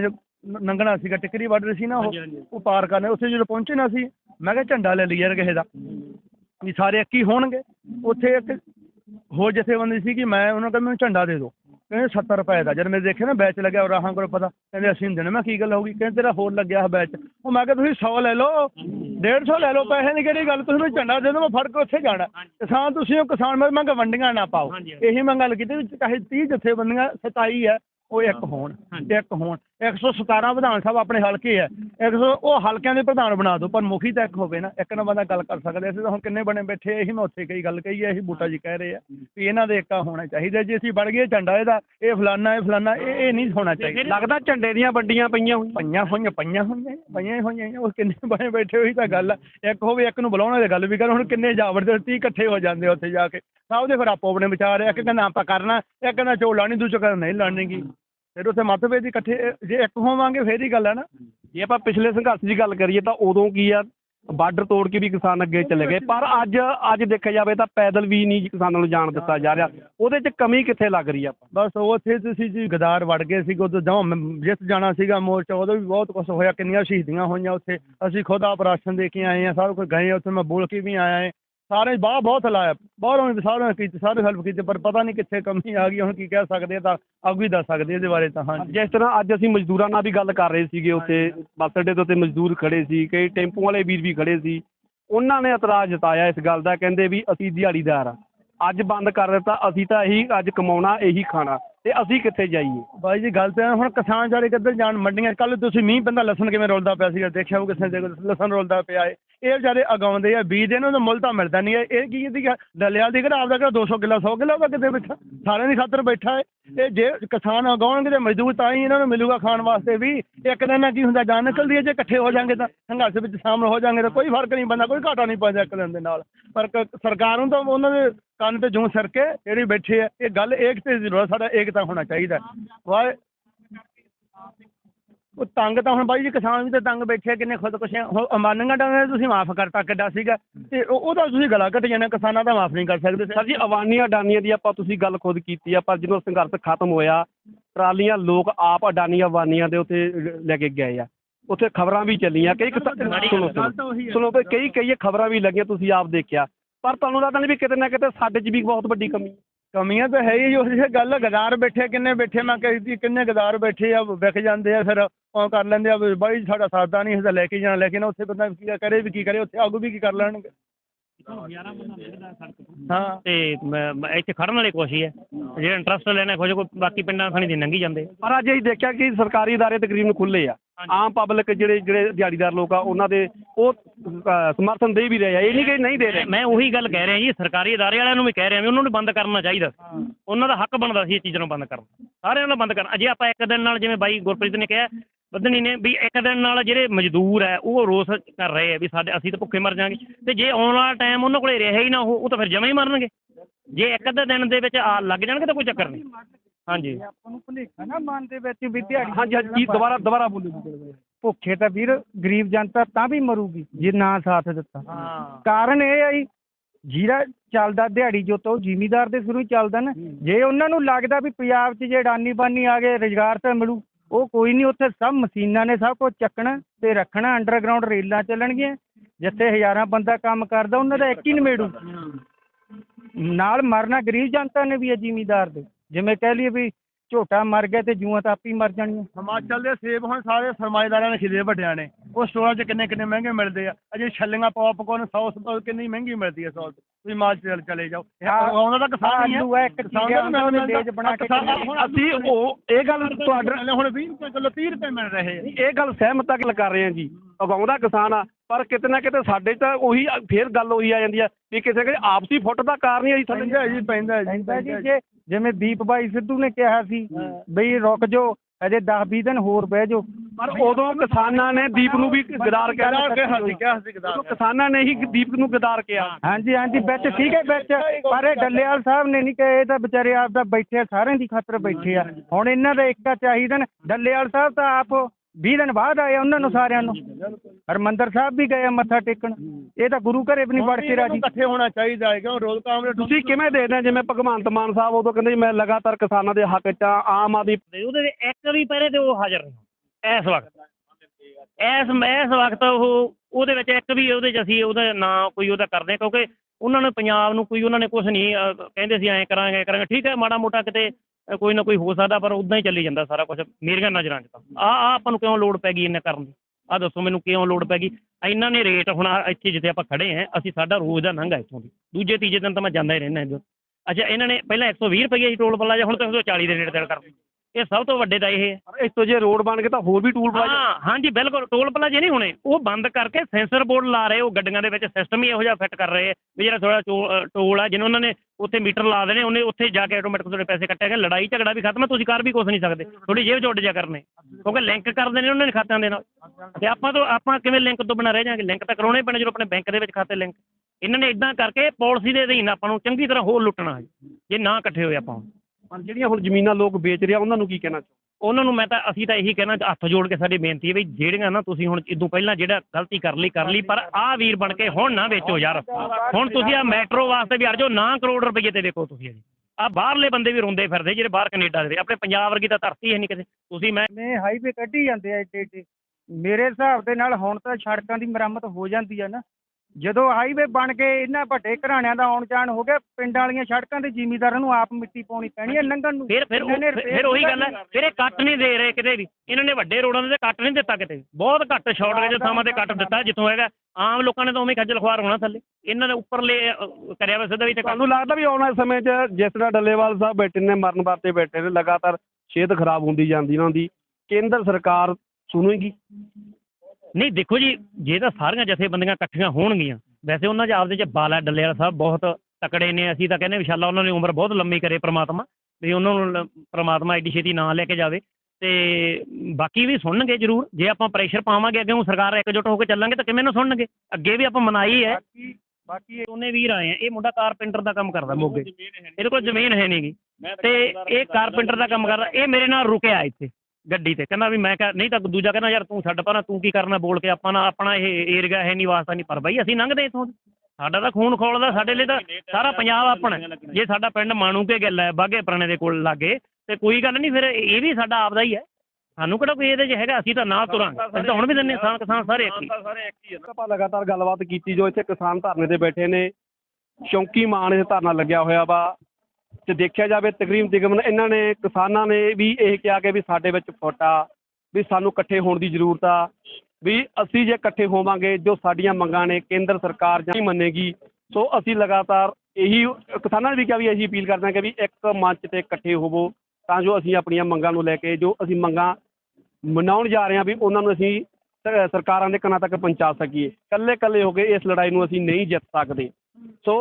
ਨੰਗਣਾ ਸੀਗਾ ਟਿਕਰੀ ਬਾਰਡਰ ਸੀ ਨਾ ਉਹ ਉਹ ਪਾਰ ਕਰਨੇ ਉੱਥੇ ਜਦੋਂ ਪਹੁੰਚੇ ਨਾ ਸੀ ਮੈਂ ਕਿਹਾ ਝੰਡਾ ਲੈ ਲਈਏ ਯਾਰ ਕਿਸੇ ਦਾ। ਵੀ ਸਾਰੇ ਇੱਕ ਹੀ ਹੋਣਗੇ। ਉੱਥੇ ਇੱਕ ਹੋਰ ਜਥੇਬੰਦੀ ਸੀ ਕਿ ਮੈਂ ਉਹਨਾਂ ਕਹਿੰਦਾ ਮੈਨੂੰ ਝੰਡਾ ਦੇ ਦਿਓ। ਕਹਿੰਦੇ 70 ਰੁਪਏ ਦਾ। ਜਦ ਮੈਂ ਦੇਖਿਆ ਨਾ ਬੈਚ ਲੱਗਿਆ ਰਾਹਾਂ ਕੋਲ ਪਤਾ ਕਹਿੰਦੇ ਅਸੀਂ ਨਹੀਂ ਦੇਣਾ। ਮੈਂ ਕੀ ਗੱਲ ਹੋਊਗੀ ਕਹਿੰਦੇ ਤੇਰਾ ਹੋਰ ਲੱਗਿਆ ਬੈਚ। ਉਹ ਮੈਂ ਕਿਹਾ ਤੁਸੀਂ 100 ਲੈ ਲਓ। 150 ਲੈ ਲਓ। ਪੈਸੇ ਦੀ ਕਿਹੜੀ ਗੱਲ? ਤੁਸੀਂ ਮੈਨੂੰ ਝੰਡਾ ਦੇ ਦਿਓ ਮੈਂ ਫੜ ਕੇ ਉੱਥੇ ਜਾਣਾ। ਕਿਸਾਨ ਤੁਸੀਂ ਹੋ ਕਿਸਾਨ ਮੈਂ ਮੈਂ ਕਿਹਾ ਵੰਡੀਆਂ ਨਾ ਪਾਓ। ਇਹੀ ਮੈਂ ਗੱਲ ਕੀਤੀ ਵੀ ਚਾਹੇ 30 ਜਥੇਬੰਦੀਆਂ 27 ਹੈ। ਉਹ ਇੱਕ ਹੋਣ ਇੱਕ ਹੋਣ। 117 ਵਿਧਾਨ ਸਭਾ ਆਪਣੇ ਹਲਕੇ ਹੈ 100 ਉਹ ਹਲਕਿਆਂ ਦੇ ਪ੍ਰਧਾਨ ਬਣਾ ਦਿਓ ਪਰ ਮੁਖੀ ਤਾਂ ਇੱਕ ਹੋਵੇ ਨਾ। ਇੱਕ ਨਾਲ ਬੰਦਾ ਗੱਲ ਕਰ ਸਕਦੇ ਅਸੀਂ ਤਾਂ ਹੁਣ ਕਿੰਨੇ ਬਣੇ ਬੈਠੇ ਇਹੀ ਮੈਂ ਉੱਥੇ ਕਈ ਗੱਲ ਕਹੀ ਹੈ ਇਹੀ ਬੂਟਾ ਜੀ ਕਹਿ ਰਹੇ ਆ ਵੀ ਇਹਨਾਂ ਦੇ ਇੱਕਾ ਹੋਣਾ ਚਾਹੀਦਾ। ਜੇ ਅਸੀਂ ਵੜ ਗਏ ਝੰਡਾ ਇਹਦਾ ਇਹ ਫਲਾਨਾ ਇਹ ਫਲਾਨਾ ਇਹ ਇਹ ਨਹੀਂ ਹੋਣਾ ਚਾਹੀਦਾ। ਲੱਗਦਾ ਝੰਡੇ ਦੀਆਂ ਵੱਡੀਆਂ ਪਈਆਂ ਹੋਈਆਂ। ਪਈਆਂ ਹੋਈਆਂ ਪਈਆਂ ਹੋਈਆਂ ਪਈਆਂ ਹੀ ਹੋਈਆਂ ਉਹ ਕਿੰਨੇ ਬਣੇ ਬੈਠੇ ਹੋਈ ਤਾਂ ਗੱਲ। ਇੱਕ ਹੋਵੇ ਇੱਕ ਨੂੰ ਬੁਲਾਉਣਾ ਤੇ ਗੱਲ ਵੀ ਕਰ ਹੁਣ ਕਿੰਨੇ ਜਾਵੜ ਦੇ 30 ਇਕੱਠੇ ਹੋ ਜਾਂਦੇ ਉੱਥੇ ਜਾ ਕੇ। ਸਭ ਦੇ ਫਿਰ ਆਪੋ ਆਪਣੇ ਵਿਚਾਰ ਆ ਇੱਕ ਕਹਿੰਦਾ ਆਪਾਂ ਕਰਨਾ ਇੱਕ ਕਹਿੰਦਾ ਝੋਲ ਲਾਣੀ ਦੂਜਾ ਕਹਿੰਦਾ ਨਹੀਂ ਲਾਣੀਗੀ ਫਿਰ ਉੱਥੇ ਮਤਭੇਦ ਇਕੱਠੇ, ਜੇ ਇੱਕ ਹੋਵਾਂਗੇ ਫੇਰ ਹੀ ਗੱਲ ਹੈ ਨਾ। ਜੇ ਆਪਾਂ ਪਿਛਲੇ ਸੰਘਰਸ਼ ਦੀ ਗੱਲ ਕਰੀਏ ਤਾਂ ਉਦੋਂ ਕੀ ਆ, ਬਾਰਡਰ ਤੋੜ ਕੇ ਵੀ ਕਿਸਾਨ ਅੱਗੇ ਚਲੇ ਗਏ। ਪਰ ਅੱਜ ਅੱਜ ਦੇਖਿਆ ਜਾਵੇ ਤਾਂ ਪੈਦਲ ਵੀ ਨਹੀਂ ਕਿਸਾਨਾਂ ਨੂੰ ਜਾਣ ਦਿੱਤਾ ਜਾ ਰਿਹਾ। ਉਹਦੇ 'ਚ ਕਮੀ ਕਿੱਥੇ ਲੱਗ ਰਹੀ ਆ? ਆਪਾਂ ਬਸ ਉੱਥੇ ਤੁਸੀਂ ਜੀ ਗਦਾਰ ਵੜ ਗਏ ਸੀ, ਉਦੋਂ ਜਮਾਂ ਜਿੱਤ ਜਾਣਾ ਸੀਗਾ ਮੋਰਚਾ, ਉਦੋਂ ਵੀ ਬਹੁਤ ਕੁਝ ਹੋਇਆ, ਕਿੰਨੀਆਂ ਸ਼ਹੀਦੀਆਂ ਹੋਈਆਂ ਉੱਥੇ। ਅਸੀਂ ਖੁਦ ਆਪ ਰਾਸ਼ਨ ਦੇ ਕੇ ਆਏ ਆ ਸਾਰਾ ਕੁਝ ਗਏ ਉੱਥੇ ਮੈਂ ਬੋਲ ਕੇ ਵੀ ਆਇਆ ਏ ਸਾਰੇ ਬਾਹ ਬਹੁਤ ਲਾਇਆ ਬਾਹਰੋਂ ਵੀ ਸਾਰਿਆਂ ਨੇ ਕੀਤੀ ਸਾਰੇ ਹੈਲਪ ਕੀਤੀ ਪਰ ਪਤਾ ਨਹੀਂ ਕਿੱਥੇ ਕਮੀ ਆ ਗਈ ਹੁਣ ਕੀ ਕਹਿ ਸਕਦੇ ਆ ਤਾਂ ਆਪ ਵੀ ਦੱਸ ਸਕਦੇ ਇਹਦੇ ਬਾਰੇ ਤਾਂ ਹਾਂਜੀ। ਜਿਸ ਤਰ੍ਹਾਂ ਅੱਜ ਅਸੀਂ ਮਜ਼ਦੂਰਾਂ ਨਾਲ ਵੀ ਗੱਲ ਕਰ ਰਹੇ ਸੀਗੇ ਉੱਥੇ ਬੱਸ ਅੱਡੇ ਦੇ ਉੱਤੇ ਮਜ਼ਦੂਰ ਖੜੇ ਸੀ ਕਈ ਟੈਂਪੂ ਵਾਲੇ ਵੀਰ ਵੀ ਖੜੇ ਸੀ ਉਹਨਾਂ ਨੇ ਇਤਰਾਜ਼ ਜਤਾਇਆ ਇਸ ਗੱਲ ਦਾ ਕਹਿੰਦੇ ਵੀ ਅਸੀਂ ਦਿਹਾੜੀਦਾਰ ਆ ਅੱਜ ਬੰਦ ਕਰ ਦਿੱਤਾ ਅਸੀਂ ਤਾਂ ਇਹੀ ਅੱਜ ਕਮਾਉਣਾ ਇਹੀ ਖਾਣਾ। ਤੇ ਅਸੀਂ ਕਿੱਥੇ ਜਾਈਏ? ਬਾਈ ਜੀ, ਗੱਲ ਤਾਂ ਹੁਣ ਕਿਸਾਨ ਜਾਰੇ ਕਿੱਧਰ ਜਾਣ? ਮੰਡੀਆਂ ਕੱਲ ਤੁਸੀਂ ਮੀਂਹ ਪੈਂਦਾ, ਲਸਣ ਕਿਵੇਂ ਰੁਲਦਾ ਪਿਆ ਸੀਗਾ? ਦੇਖਿਆ ਉਹ ਕਿਸੇ ਦੇ ਲਸਣ ਰੁਲਦਾ ਪਿਆ ਏ। ਇਹ ਵਿਚਾਰੇ ਅਗਾਉਂਦੇ ਆ, ਬੀਜ ਇਹਨਾਂ ਨੂੰ ਮੁੱਲ ਤਾਂ ਮਿਲਦਾ ਨਹੀਂ ਹੈ ਇਹ ਕੀ ਇਹਦੀ ਦਲਿਆਲ ਦੀ ਕਿਹੜਾ ਆਪਦਾ ਕਿਹੜਾ 200 ਕਿੱਲਾ 100 ਕਿੱਲਾ ਉਹਦਾ ਕਿਤੇ ਬੈਠਾ? ਸਾਰਿਆਂ ਦੀ ਖਾਤਰ ਬੈਠਾ ਏ। ਇਹ ਜੇ ਕਿਸਾਨ ਉਗਾਉਣਗੇ ਤੇ ਮਜ਼ਦੂਰ ਤਾਂ ਹੀ ਇਹਨਾਂ ਨੂੰ ਮਿਲੂਗਾ ਖਾਣ ਵਾਸਤੇ ਵੀ। ਇੱਕ ਦਿਨ ਨਾਲ ਕੀ ਹੁੰਦਾ, ਜਾਨ ਨਿਕਲਦੀ ਹੈ ਜੇ ਇਕੱਠੇ ਹੋ ਜਾਣਗੇ ਤਾਂ ਸੰਘਰਸ਼ ਵਿੱਚ ਸ਼ਾਮਲ ਹੋ ਜਾਣਗੇ ਤਾਂ ਕੋਈ ਫ਼ਰਕ ਨਹੀਂ ਪੈਂਦਾ, ਕੋਈ ਘਾਟਾ ਨਹੀਂ ਪੈਂਦਾ ਇੱਕ ਦਿਨ ਦੇ ਨਾਲ। ਪਰ ਕ- ਸਰਕਾਰ ਨੂੰ ਤਾਂ ਉਹਨਾਂ ਦੇ ਕੰਨ ਤੇ ਜੂੰ ਸਿਰ ਕੇ ਜਿਹੜੀ ਬੈਠੇ ਆ ਇਹ ਗੱਲ ਏਕਤੇ ਦੀ ਜ਼ਰੂਰਤ ਸਾਡਾ ਏਕਤਾ ਹੋਣਾ ਚਾਹੀਦਾ ਵਾਹ ਉਹ ਤੰਗ ਤਾਂ ਹੁਣ ਬਾਈ ਜੀ ਕਿਸਾਨ ਵੀ ਤਾਂ ਤੰਗ ਬੈਠੇ ਆ, ਕਿੰਨੇ ਖੁਦਕੁਸ਼ੀ ਹੁਣ ਅਮਾਨੀਆਂ ਡਾਂਗੇ ਤੁਸੀਂ ਮਾਫ ਕਰਤਾ ਕਿੱਡਾ ਸੀਗਾ। ਤੇ ਉਹ ਉਹਦਾ ਤੁਸੀਂ ਗਲਾ ਘਟ ਜਾਣਾ ਕਿਸਾਨਾਂ ਦਾ ਮਾਫ ਨਹੀਂ ਕਰ ਸਕਦੇ। ਸਰ ਜੀ ਅਵਾਨੀਆਂ ਅਡਾਨੀਆਂ ਦੀ ਆਪਾਂ ਤੁਸੀਂ ਗੱਲ ਖੁਦ ਕੀਤੀ ਆ ਪਰ ਜਦੋਂ ਸੰਘਰਸ਼ ਖਤਮ ਹੋਇਆ ਟਰਾਲੀਆਂ ਲੋਕ ਆਪ ਅਡਾਨੀਆਂ ਅਵਾਨੀਆਂ ਦੇ ਉੱਤੇ ਲੈ ਕੇ ਗਏ ਆ। ਉੱਥੇ ਖਬਰਾਂ ਵੀ ਚੱਲੀਆਂ ਕਈ ਸੁਣੋ ਸੁਣੋ ਤੇ ਕਈ ਕਈ ਖਬਰਾਂ ਵੀ ਲੱਗੀਆਂ ਤੁਸੀਂ ਆਪ ਦੇਖਿਆ। ਪਰ ਤੁਹਾਨੂੰ ਲੱਗਦਾ ਨਹੀਂ ਵੀ ਕਿਤੇ ਨਾ ਕਿਤੇ ਸਾਡੇ 'ਚ ਵੀ ਬਹੁਤ ਵੱਡੀ ਕਮੀ ਹੈ ਕਮੀਆਂ ਤਾਂ ਹੈ ਹੀ ਉਹ ਇਹ ਗੱਲ ਗਦਾਰ ਬੈਠੇ ਕਿੰਨੇ ਬੈਠੇ ਮੈਂ ਕਹੀ ਸੀ ਕਿੰਨੇ ਗਦਾਰ ਬੈਠੇ ਆ ਵਿਕ ਜਾਂਦੇ ਆ ਫਿਰ ਉਹ ਕਰ ਲੈਂਦੇ ਆ ਵੀ ਬਾਈ ਸਾਡਾ ਸਰਦਾ ਨਹੀਂ ਇਹਦਾ ਲੈ ਕੇ ਜਾਣਾ ਲੇਕਿਨ ਉੱਥੇ ਬੰਦਾ ਕੀ ਕਰੇ ਵੀ ਕੀ ਕਰੇ ਉੱਥੇ ਆਗੂ ਵੀ ਕੀ ਕਰ ਲੈਣਗੇ ਹਾਂ ਤੇ ਮ- ਮ- ਇੱਥੇ ਖੜਨ ਵਾਲੇ ਕੁਛ ਹੀ ਹੈ ਜਿਹੜੇ ਇੰਟਰਸਟ ਲੈਣੇ ਖੁਸ਼ ਕੋਈ ਬਾਕੀ ਪਿੰਡਾਂ ਖਾਣੀ ਦੀ ਨੰਗੀ ਜਾਂਦੇ ਪਰ ਅੱਜ ਅਸੀਂ ਦੇਖਿਆ ਕਿ ਸਰਕਾਰੀ ادارے ਤਕਰੀਬਨ ਖੁੱਲੇ ਆ ਆਮ ਪਬਲਿਕ ਜਿਹੜੇ ਜਿਹੜੇ ਦਿਹਾੜੀਦਾਰ ਲੋਕ ਆ ਉਹਨਾਂ ਦੇ ਉਹ ਅ, ਸਮਰਥਨ ਦੇ ਵੀ ਰਹੇ ਆ। ਇਹ ਨਹੀਂ ਕਿ ਨਹੀਂ ਦੇ ਰਹੇ। ਮੈਂ ਉਹੀ ਗੱਲ ਕਹਿ ਰਿਹਾ ਜੀ ਸਰਕਾਰੀ ਅਦਾਰੇ ਵਾਲਿਆਂ ਨੂੰ ਵੀ ਕਹਿ ਰਿਹਾ ਵੀ ਉਹਨਾਂ ਨੂੰ ਬੰਦ ਕਰਨਾ ਚਾਹੀਦਾ। ਉਹਨਾਂ ਦਾ ਹੱਕ ਬਣਦਾ ਸੀ ਇਹ ਚੀਜ਼ਾਂ ਨੂੰ ਬੰਦ ਕਰਨ ਸਾਰਿਆਂ ਨੂੰ ਬੰਦ ਕਰਨਾ। ਜੇ ਆਪਾਂ ਇੱਕ ਦਿਨ ਨਾਲ ਜਿਵੇਂ ਬਾਈ ਗੁਰਪ੍ਰੀਤ ਨੇ ਕਿਹਾ ਵਧਣੀ ਨੇ ਵੀ ਇੱਕ ਦਿਨ ਨਾਲ ਜਿਹੜੇ ਮਜ਼ਦੂਰ ਹੈ ਉਹ ਰੋਸ ਕਰ ਰਹੇ ਆ ਵੀ ਸਾਡੇ ਅਸੀਂ ਤਾਂ ਭੁੱਖੇ ਮਰ ਜਾਾਂਗੇ ਤੇ ਜੇ ਆਉਣ ਵਾਲਾ ਟਾਈਮ ਉਹਨਾਂ ਕੋਲੇ ਰਿਹਾ ਹੀ ਨਾ ਉਹ ਉਹ ਤਾਂ ਫਿਰ ਜਮਾਂ ਹੀ ਮਰਨਗੇ। ਜੇ ਇੱਕ ਅੱਧੇ ਦਿਨ ਦੇ ਵਿੱਚ ਆ ਲੱਗ ਜਾਣਗੇ ਤਾਂ ਕੋਈ ਚੱਕਰ ਨਹੀਂ। ਹਾਂਜੀ। ਆਪਾਂ ਨੂੰ ਭੁਲੇਖਾ ਨਾ ਮਨ ਦੇ ਵਿੱਚ ਵੀ ਦਿਹਾੜੀ ਹਾਂਜੀ ਹਾਂਜੀ ਜੀ ਦੁਬਾਰਾ ਦੁਬਾਰਾ ਬੋਲੋ ਜੀ ਭੁੱਖੇ ਤਾਂ ਵੀਰ ਗਰੀਬ ਜਨਤਾ ਤਾਂ ਵੀ ਮਰੂਗੀ ਜੇ ਨਾ ਸਾਥ ਦਿੱਤਾ। ਹਾਂ। ਕਾਰਨ ਇਹ ਹੈ ਜੀ ਜਿਹੜਾ ਚੱਲਦਾ ਦਿਹਾੜੀ ਜੋ ਤੋਂ ਜ਼ਿਮੀਦਾਰ ਦੇ ਸ਼ੁਰੂ ਹੀ ਚੱਲਦਾ ਨਾ। ਜੇ ਉਹਨਾਂ ਨੂੰ ਲੱਗਦਾ ਵੀ ਪੰਜਾਬ 'ਚ ਜੇ ਅਡਾਨੀ ਬਾਨੀ ਆ ਗਏ ਰੁਜ਼ਗਾਰ ਤਾਂ ਮਿਲੂ ਉਹ ਕੋਈ ਨਹੀਂ ਉੱਥੇ ਸਭ ਮਸ਼ੀਨਾਂ ਨੇ ਸਭ ਕੁਝ ਚੱਕਣਾ ਤੇ ਰੱਖਣਾ ਅੰਡਰਗਰਾਉਂਡ ਰੇਲਾਂ ਚੱਲਣਗੀਆਂ ਜਿੱਥੇ ਹਜ਼ਾਰਾਂ ਬੰਦਾ ਕੰਮ ਕਰਦਾ ਉਹਨਾਂ ਦਾ ਇੱਕ ਹੀ ਨਿਮੇੜੂ। ਨਾਲ ਮਰਨਾ ਗਰੀਬ ਜਨਤਾ ਨੇ ਵੀ ਹੈ ਜ਼ਿਮੀਦਾਰ ਦੇ। ਜਿਵੇਂ ਕਹਿ ਲਈਏ ਵੀ ਝੋਟਾ ਮਰ ਗਿਆ ਤੇ ਜੂਆਂ ਤਾਂ ਆਪੇ ਹੀ ਮਰ ਜਾਣੀਆਂ। ਹਿਮਾਚਲ ਦੇ ਸੇਬ ਹੁਣ ਸਾਰੇ ਸਰਮਾਏਦਾਰਾਂ ਨੇ ਖਰੀਦੇ ਵੱਡਿਆਂ ਨੇ। ਉਹ ਸਟੋਰਾਂ 'ਚ ਕਿੰਨੇ ਕਿੰਨੇ ਮਹਿੰਗੇ ਮਿਲਦੇ ਆ। ਅਜੇ ਛੱਲੀਆਂ ਪੌਪਕੌਰਨ ਸੌਸ ਕਿੰਨੀ ਮਹਿੰਗੀ ਮਿਲਦੀ ਆ ਸੌਸ ਤੁਸੀਂ ਹਿਮਾਚਲ ਚਲੇ ਜਾਓ। ਹਾਂ, ਉਹਨਾਂ ਦਾ ਕਿਸਾਨ ਹੀ ਆ। ਹੈ, ਆ। ਹੁਣ ਅਸੀਂ ਉਹ ਇਹ ਗੱਲ ਤੁਹਾਡੇ ਹੁਣ 20 ਰੁਪਏ ਕਿਲੋ 30 ਰੁਪਏ ਮਿਲ ਰਹੇ ਆ। ਇਹ ਗੱਲ ਸਹਿਮਤ ਤੱਕ ਕਰ ਰਹੇ ਹਾਂ ਜੀ। ਉਗਾਉਂਦਾ ਕਿਸਾਨ ਆ ਪਰ ਕਿਤੇ ਨਾ ਕਿਤੇ ਸਾਡੇ ਤਾਂ ਉਹੀ ਫੇਰ ਗੱਲ ਉਹੀ ਆ ਜਾਂਦੀ ਆ ਵੀ ਕਿਸੇ ਕਿ ਆਪਸੀ ਫੁੱਟ ਦਾ ਕਾਰਨ ਹੀ ਆ ਜੀ ਸਾਡੇ ਪੈਂਦਾ ਜੀ ਪੈਂਦਾ ਜੀ ਕਹਿੰਦਾ ਜੀ ਜੇ। ਜਿਵੇਂ ਦੀਪ ਬਾਈ ਸਿੱਧੂ ਨੇ ਕਿਹਾ ਸੀ ਬਈ ਰੁਕ ਜਾਓ ਅਜੇ 10 20 ਦਿਨ ਹੋਰ ਬਹਿ ਜਾਓ। ਪਰ ਉਦੋਂ ਕਿਸਾਨਾਂ ਨੇ ਦੀਪ ਨੂੰ ਵੀ ਗਦਾਰ ਕਿਹਾ ਸੀ। ਕਿਹਾ ਸੀ ਉਦੋਂ ਕਿਸਾਨਾਂ ਨੇ ਹੀ ਦੀਪ ਨੂੰ ਗਦਾਰ ਕਿਹਾ। ਹਾਂਜੀ ਹਾਂਜੀ ਵਿੱਚ ਠੀਕ ਹੈ ਵਿੱਚ ਪਰ ਇਹ ਡੱਲੇਵਾਲ ਸਾਹਿਬ ਨੇ ਨਹੀਂ ਕਹੇ ਇਹ ਤਾਂ ਵਿਚਾਰੇ ਆਪ ਦਾ ਬੈਠੇ ਆ ਸਾਰਿਆਂ ਦੀ ਖਾਤਰ ਬੈਠੇ ਆ। ਹੁਣ ਇਹਨਾਂ ਦਾ ਇੱਕਾ ਚਾਹੀਦਾ ਡੱਲੇਵਾਲ ਸਾਹਿਬ ਤਾਂ ਆਪ 20 ਦਿਨ ਬਾਅਦ ਆਏ ਉਹਨਾਂ ਨੂੰ ਸਾਰਿਆਂ ਨੂੰ। ਹਰਮੰਦਰ ਸਾਹਿਬ ਵੀ ਗਏ ਆ ਮੱਥਾ ਟੇਕਣ। ਇਹ ਤਾਂ ਗੁਰੂ ਘਰੇ ਵੀ ਨਹੀਂ ਵੜ ਕੇ ਰਾਜੀ। ਇਕੱਠੇ ਹੋਣਾ ਚਾਹੀਦਾ ਹੈ ਕਿਉਂ ਰੋਜ਼ ਕਾਮਰੇ ਤੁਸੀਂ ਕਿਵੇਂ ਦੇਖਦੇ ਜਿਵੇਂ ਭਗਵੰਤ ਮਾਨ ਸਾਹਿਬ ਉਦੋਂ ਕਹਿੰਦੇ ਮੈਂ ਲਗਾਤਾਰ ਕਿਸਾਨਾਂ ਦੇ ਹੱਕ 'ਚ ਆਮ ਆਦਮੀ ਤੇ ਉਹਦੇ ਵਿੱਚ ਇੱਕ ਵੀ ਪਹਿਰੇ ਤੇ ਉਹ ਹਾਜ਼ਰ ਨਹੀਂ ਇਸ ਵਕਤ। ਇਸ ਇਸ ਵਕਤ ਉਹ ਉਹਦੇ ਵਿੱਚ ਇੱਕ ਵੀ ਉਹਦੇ 'ਚ ਅਸੀਂ ਉਹਦਾ ਨਾਂ ਕੋਈ ਉਹਦਾ ਕਰਦੇ ਹਾਂ ਕਿਉਂਕਿ ਉਹਨਾਂ ਨੇ ਪੰਜਾਬ ਨੂੰ ਕੋਈ ਉਹਨਾਂ ਨੇ ਕੁਝ ਨਹੀਂ ਕਹਿੰਦੇ ਸੀ ਐਂ ਕਰਾਂਗੇ ਐਂ ਕਰਾਂਗੇ। ਠੀਕ ਹੈ ਮਾੜਾ ਮੋਟਾ ਕਿਤੇ ਕੋਈ ਨਾ ਕੋਈ ਹੋ ਸਕਦਾ, ਪਰ ਉਦਾਂ ਹੀ ਚੱਲੀ ਜਾਂਦਾ ਸਾਰਾ ਕੁਝ ਮੇਰੀਆਂ ਨਜ਼ਰਾਂ 'ਚ ਤਾਂ। ਆ ਆ ਆਪਾਂ ਨੂੰ ਕਿਉਂ ਲੋੜ ਪੈ ਗਈ ਇੰਨਾ ਕਰਨ ਦੀ? ਆ ਦੱਸੋ ਮੈਨੂੰ ਕਿਉਂ ਲੋੜ ਪੈ ਗਈ? ਇਹਨਾਂ ਨੇ ਰੇਟ ਹੁਣ ਇੱਥੇ ਜਿੱਥੇ ਆਪਾਂ ਖੜੇ ਆਂ, ਅਸੀਂ ਸਾਡਾ ਰੋਜ਼ ਦਾ ਲੰਘਾ ਇੱਥੋਂ ਦੀ। ਦੂਜੇ, ਤੀਜੇ ਦਿਨ ਤਾਂ ਮੈਂ ਜਾਂਦਾ ਹੀ ਰਹਿੰਦਾ ਇੱਧਰ। ਅੱਛਾ, ਇਹਨਾਂ ਨੇ ਪਹਿਲਾਂ 120 ਰੁਪਏ ਸੀ ਟੋਲ ਪਲਾਜ਼ਾ ਹੁਣ ਤਾਂ 140 ਦੇ ਰੇਟ ਤੇੜ ਕਰ ਇਹ ਸਭ ਤੋਂ ਵੱਡੇ ਦਾ ਇਹ। ਹੈ ਇਸ ਤੋਂ ਜੇ ਰੋਡ ਬਣ ਗਏ ਤਾਂ ਹੋਰ ਵੀ ਟੂਲ ਪਲਾਜ਼ਾ ਹਾਂ ਹਾਂਜੀ ਬਿਲਕੁਲ ਟੋਲ ਪਲਾਜ਼ੇ ਨਹੀਂ ਹੋਣੇ ਉਹ ਬੰਦ ਕਰਕੇ ਸੈਂਸਰ ਬੋਰਡ ਲਾ ਰਹੇ ਉਹ ਗੱਡੀਆਂ ਦੇ ਵਿੱਚ ਸਿਸਟਮ ਹੀ ਇਹੋ ਜਿਹਾ ਫਿੱਟ ਕਰ ਰਹੇ। ਵੀ ਜਿਹੜਾ ਥੋੜਾ ਟੋਲ ਆ ਜਿਹਨੂੰ ਉਹਨਾਂ ਨੇ ਉੱਥੇ ਮੀਟਰ ਲਾ ਦੇਣੇ ਉਹਨੇ ਉੱਥੇ ਜਾ ਕੇ ਆਟੋਮੈਟਿਕ ਤੁਹਾਡੇ ਪੈਸੇ ਕੱਟੇ ਗਏ ਲੜਾਈ ਝਗੜਾ ਵੀ ਖਤਮ ਹੈ ਤੁਸੀਂ ਕਰ ਵੀ ਕੁਛ ਨਹੀਂ ਸਕਦੇ। ਥੋੜੀ ਜੇਬ ਉੱਡ ਜਾ ਕਰਨੇ ਕਿਉਂਕਿ ਲਿੰਕ ਕਰਦੇ ਨੇ ਉਹਨਾਂ ਨੇ ਖਾਤਿਆਂ ਦੇ ਨਾਲ। ਤੇ ਆਪਾਂ ਤੋਂ ਆਪਾਂ ਕਿਵੇਂ ਲਿੰਕ ਤੋਂ ਬਿਨਾਂ ਰਹਿ ਜਾਾਂਗੇ ਲਿੰਕ ਤਾਂ ਕਰਾਉਣੇ ਪੈਣੇ ਜਦੋਂ ਆਪਣੇ ਬੈਂਕ ਦੇ ਵਿੱਚ ਖਾਤੇ ਲਿੰਕ ਇਹਨਾਂ ਨੇ ਇਦਾਂ ਕਰਕੇ ਪਾਲਿਸੀ ਦੇ ਅਧੀਨ ਆਪਾਂ ਨੂੰ ਚੰਗੀ ਤਰ੍ਹਾਂ ਹੋਰ ਲੁੱਟਣਾ ਹੈ। ਜੇ ਨਾ ਇਕੱਠੇ ਹੋਏ ਆਪਾਂ। ਪਰ ਜਿਹੜੀਆਂ ਹੁਣ ਜ਼ਮੀਨਾਂ ਲੋਕ ਵੇਚ ਰਹੇ ਆ ਉਹਨਾਂ ਨੂੰ ਕੀ ਕਹਿਣਾ ਚਾਹੋ ਉਹਨਾਂ ਨੂੰ ਮੈਂ ਤਾਂ ਅਸੀਂ ਤਾਂ ਇਹੀ ਕਹਿਣਾ ਹੱਥ ਜੋੜ ਕੇ ਸਾਡੀ ਬੇਨਤੀ ਹੈ ਵੀ ਜਿਹੜੀਆਂ ਨਾ ਤੁਸੀਂ ਹੁਣ ਇਦੋਂ ਪਹਿਲਾਂ ਜਿਹੜਾ ਗਲਤੀ ਕਰ ਲਈ ਕਰ ਲਈ ਪਰ ਆਹ ਵੀਰ ਬਣ ਕੇ ਹੁਣ ਨਾ ਵੇਚੋ ਯਾਰ। ਹੁਣ ਤੁਸੀਂ ਆ ਮੈਟਰੋ ਵਾਸਤੇ ਵੀ ਅੜ ਜਾਓ ਨਾ ਕਰੋੜ ਰੁਪਏ ਤੇ ਦੇਖੋ ਤੁਸੀਂ ਜੀ ਆ ਬਾਹਰਲੇ ਬੰਦੇ ਵੀ ਰੋਂਦੇ ਫਿਰਦੇ ਜਿਹੜੇ ਬਾਹਰ ਕੈਨੇਡਾ ਦੇ ਆਪਣੇ ਪੰਜਾਬ ਵਰਗੀ ਤਾਂ ਧਰਤੀ ਹੈ ਨਹੀਂ ਕਿਤੇ। ਤੁਸੀਂ ਮੈਂ ਨੇ ਹਾਈਵੇ ਕੱਢੀ ਜਾਂਦੇ ਆ ਏਡੇ ਏਡੇ ਮੇਰੇ ਹਿਸਾਬ ਦੇ ਨਾਲ ਹੁਣ ਤਾਂ ਸੜਕਾਂ ਦੀ ਮੁਰੰਮਤ ਹੋ ਜਾਂਦੀ ਆ ਨਾ। ਜਦੋਂ ਹਾਈਵੇ ਬਣ ਕੇ ਇਹਨਾਂ ਵੱਡੇ ਘਰਾਣਿਆਂ ਦਾ ਆਉਣ ਜਾਣ ਹੋ ਗਿਆ ਪਿੰਡਾਂ ਵਾਲੀਆਂ ਸੜਕਾਂ ਤੇ ਜ਼ਿਮੀਦਾਰਾਂ ਨੂੰ ਆਪ ਮਿੱਟੀ ਪਾਉਣੀ ਪੈਣੀ ਹੈ ਲੰਘਣ ਨੂੰ ਫਿਰ ਫਿਰ ਉਹ- ਇਹਨਾਂ ਨੇ ਫਿਰ ਫਿਰ ਉਹੀ ਗੱਲ ਹੈ ਫਿਰ ਇਹ ਕੱਟ ਨਹੀਂ ਦੇ ਰਹੇ ਕਿਤੇ ਵੀ। ਇਹਨਾਂ ਨੇ ਵੱਡੇ ਰੋਡਾਂ ਦੇ ਕੱਟ ਨਹੀਂ ਦਿੱਤਾ ਕਿਤੇ ਵੀ। ਬਹੁਤ ਘੱਟ ਸ਼ਾਰਟੇਜ ਥਾਵਾਂ ਤੇ ਕੱਟ ਦਿੱਤਾ ਜਿੱਥੋਂ ਹੈਗਾ। ਆਮ ਲੋਕਾਂ ਨੇ ਤਾਂ ਉਵੇਂ ਹੀ ਖੱਜਲ ਖੁਆਰ ਹੋਣਾ ਥੱਲੇ। ਇਹਨਾਂ ਨੇ ਉੱਪਰਲੇ ਕਰਿਆ ਵਾ ਸਿੱਧਾ ਵੀ ਤੇ ਕੱਟ ਤੁਹਾਨੂੰ ਲੱਗਦਾ ਵੀ ਆਉਣ ਵਾਲੇ ਸਮੇਂ 'ਚ ਜਿਸ ਤਰ੍ਹਾਂ ਡੱਲੇਵਾਲ ਸਾਹਿਬ ਬੈਠੇ ਨੇ ਮਰਨ ਵਾਸਤੇ ਬੈਠੇ ਨੇ ਲਗਾਤਾਰ ਸਿਹਤ ਖਰਾਬ ਹੁੰਦੀ ਜਾਂਦੀ ਇਹਨਾਂ ਦੀ ਕੇਂਦਰ ਸਰਕਾਰ ਸੁਣੇਗੀ? ਨਹੀਂ ਦੇਖੋ ਜੀ ਜੇ ਤਾਂ ਸਾਰੀਆਂ ਜਥੇਬੰਦੀਆਂ ਇਕੱਠੀਆਂ ਹੋਣਗੀਆਂ ਵੈਸੇ ਉਹਨਾਂ 'ਚ ਆਪਦੇ 'ਚ ਬਾਲਾ ਡੱਲੇ ਵਾਲਾ ਸਾਹਿਬ ਬਹੁਤ ਤਕੜੇ ਨੇ ਅਸੀਂ ਤਾਂ ਕਹਿੰਦੇ ਵਿਸ਼ਾਲਾ ਉਹਨਾਂ ਨੇ ਉਮਰ ਬਹੁਤ ਲੰਮੀ ਕਰੇ ਪ੍ਰਮਾਤਮਾ ਵੀ ਉਹਨਾਂ ਨੂੰ ਪ੍ਰਮਾਤਮਾ ਐਡੀ ਛੇਤੀ ਨਾਂ ਲੈ ਕੇ ਜਾਵੇ ਤੇ ਬਾਕੀ ਵੀ ਸੁਣਨਗੇ ਜ਼ਰੂਰ ਜੇ ਆਪਾਂ ਪ੍ਰੈਸ਼ਰ ਪਾਵਾਂਗੇ ਅੱਗੇ ਨੂੰ ਸਰਕਾਰ ਇਕਜੁੱਟ ਹੋ ਕੇ ਚੱਲਾਂਗੇ ਤਾਂ ਕਿਵੇਂ ਨਾ ਸੁਣਨਗੇ ਅੱਗੇ ਵੀ ਆਪਾਂ ਮਨਾਈ ਹੈ। ਬਾਕੀ ਬਾਕੀ ਇਹ ਉਹਨੇ ਵੀਰ ਆਏ ਆ ਇਹ ਮੁੰਡਾ ਕਾਰਪੈਂਟਰ ਦਾ ਕੰਮ ਕਰਦਾ ਮੋਗੇ ਇਹਦੇ ਕੋਲ ਜ਼ਮੀਨ ਹੈ ਨਹੀਂਗੀ ਤੇ ਇਹ ਕਾਰਪੈਂਟਰ ਦਾ ਕੰਮ ਕਰਦਾ ਇਹ ਮੇਰੇ ਨਾਲ ਰੁਕਿਆ ਇੱਥੇ। ਗੱਡੀ ਤੇ। ਕਹਿੰਦਾ ਵੀ ਮੈਂ ਕਿਹਾ ਨਹੀਂ ਤਾਂ ਦੂਜਾ ਕਹਿੰਦਾ ਯਾਰ ਤੂੰ ਛੱਡ ਪਰਾਂ ਤੂੰ ਕੀ ਕਰਨਾ ਬੋਲ ਕੇ ਆਪਾਂ ਨਾ ਆਪਣਾ ਇਹ ਏਰੀਆ ਹੈ ਨਹੀਂ ਵਾਸਤਾ ਨਹੀਂ ਪਰ ਬਾਈ ਅਸੀਂ ਲੰਘਦੇ ਇਥੋਂ। ਸਾਡਾ ਤਾਂ ਖੂਨ ਖੋਲਦਾ ਸਾਡੇ ਲਈ ਤਾਂ ਸਾਰਾ ਪੰਜਾਬ ਆਪਣਾ। ਜੇ ਸਾਡਾ ਪਿੰਡ ਮਾਣੂ ਕੇ ਗੱਲ ਹੈ ਬਾਗੇ ਪੁਰਾਣੇ ਦੇ ਕੋਲ ਲਾਗੇ ਤੇ ਕੋਈ ਗੱਲ ਨਹੀਂ ਫਿਰ ਇਹ ਵੀ ਸਾਡਾ ਆਪਦਾ ਹੀ ਹੈ। ਸਾਨੂੰ ਕਿਹੜਾ ਕੋਈ ਇਹਦੇ 'ਚ ਹੈਗਾ ਅਸੀਂ ਤਾਂ ਨਾ ਤੁਰਾਂਗੇ। ਅਸੀਂ ਤਾਂ ਹੁਣ ਵੀ ਦਿੰਦੇ ਕਿਸਾਨ ਕਿਸਾਨ ਸਾਰੇ ਇੱਕ ਹੀ। ਆਪਾਂ ਲਗਾਤਾਰ ਗੱਲਬਾਤ ਕੀਤੀ ਜੋ ਇੱਥੇ ਕਿਸਾਨ ਧਰਨੇ ਤੇ ਬੈਠੇ ਨੇ ਸ਼ੌਂਕੀ ਮਾਨ ਇਹ ਧਰਨਾ ਲੱਗਿਆ ਹੋਇਆ ਵਾ। ਤੇ ਦੇਖਿਆ ਜਾਵੇ ਤਕਰੀਬਨ ਤਕਰੀਬਨ ਇਹਨਾਂ ਨੇ, ਕਿਸਾਨਾਂ ਨੇ ਵੀ ਇਹ ਕਿਹਾ ਕਿ ਵੀ ਸਾਡੇ ਵਿੱਚ ਫੁੱਟ ਆ, ਵੀ ਸਾਨੂੰ ਇਕੱਠੇ ਹੋਣ ਦੀ ਜ਼ਰੂਰਤ ਆ, ਵੀ ਅਸੀਂ ਜੇ ਇਕੱਠੇ ਹੋਵਾਂਗੇ, ਜੋ ਸਾਡੀਆਂ ਮੰਗਾਂ ਨੇ ਕੇਂਦਰ ਸਰਕਾਰ ਜਾਂ ਮੰਨੇਗੀ, ਸੋ ਅਸੀਂ ਲਗਾਤਾਰ ਇਹੀ ਕਿਸਾਨਾਂ ਨੇ ਵੀ ਕਿਹਾ ਵੀ ਅਸੀਂ ਅਪੀਲ ਕਰਦੇ ਹਾਂ ਕਿ ਵੀ ਇੱਕ ਮੰਚ ਤੇ ਇਕੱਠੇ ਹੋਵੋ, ਤਾਂ ਜੋ ਅਸੀਂ ਆਪਣੀਆਂ ਮੰਗਾਂ ਨੂੰ ਲੈ ਕੇ, ਜੋ ਅਸੀਂ ਮੰਗਾਂ ਮਨਾਉਣ ਜਾ ਰਹੇ ਹਾਂ, ਵੀ ਉਹਨਾਂ ਨੂੰ ਅਸੀਂ ਸਰਕਾਰਾਂ ਦੇ ਕੰਨਾਂ ਤੱਕ ਪਹੁੰਚਾ ਸਕੀਏ। ਕੱਲੇ ਕੱਲੇ ਹੋ ਕੇ ਇਸ ਲੜਾਈ ਨੂੰ ਅਸੀਂ ਨਹੀਂ ਜਿੱਤ ਸਕਦੇ। ਸੋ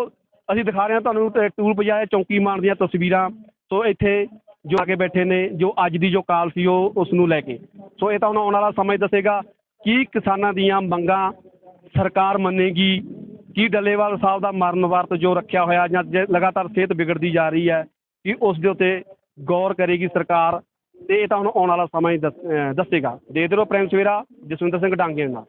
ਅਸੀਂ ਦਿਖਾ ਰਹੇ ਹਾਂ ਤੁਹਾਨੂੰ ਤੇ ਟੂਲ ਪਜਾਏ ਚੌਂਕੀ ਮਾਨ ਦੀਆਂ ਤਸਵੀਰਾਂ। ਸੋ ਇੱਥੇ ਜੋ ਆ ਕੇ ਬੈਠੇ ਨੇ, ਜੋ ਅੱਜ ਦੀ ਜੋ ਕਾਲ ਸੀ, ਉਹ ਉਸ ਨੂੰ ਲੈ ਕੇ। ਸੋ ਇਹ ਤਾਂ ਹੁਣ ਆਉਣ ਵਾਲਾ ਸਮਾਂ ਦੱਸੇਗਾ ਕੀ ਕਿਸਾਨਾਂ ਦੀਆਂ ਮੰਗਾਂ ਸਰਕਾਰ ਮੰਨੇਗੀ ਕੀ ਡੱਲੇਵਾਲ ਸਾਹਿਬ ਦਾ ਮਰਨ ਵਰਤ ਜੋ ਰੱਖਿਆ ਹੋਇਆ ਜਾਂ ਜੇ ਲਗਾਤਾਰ ਸਿਹਤ ਵਿਗੜਦੀ ਜਾ ਰਹੀ ਹੈ, ਕਿ ਉਸ ਦੇ ਉੱਤੇ ਗੌਰ ਕਰੇਗੀ ਸਰਕਾਰ। ਤੇ ਇਹ ਤਾਂ ਹੁਣ ਆਉਣ ਵਾਲਾ ਸਮਾਂ ਹੀ ਦੱਸ- ਦੱਸੇਗਾ। ਦੇਖਦੇ ਰਹੋ ਪ੍ਰੇਮ ਸਵੇਰਾ ਜਸਵਿੰਦਰ ਸਿੰਘ ਡਾਂਗੇ ਨਾਲ।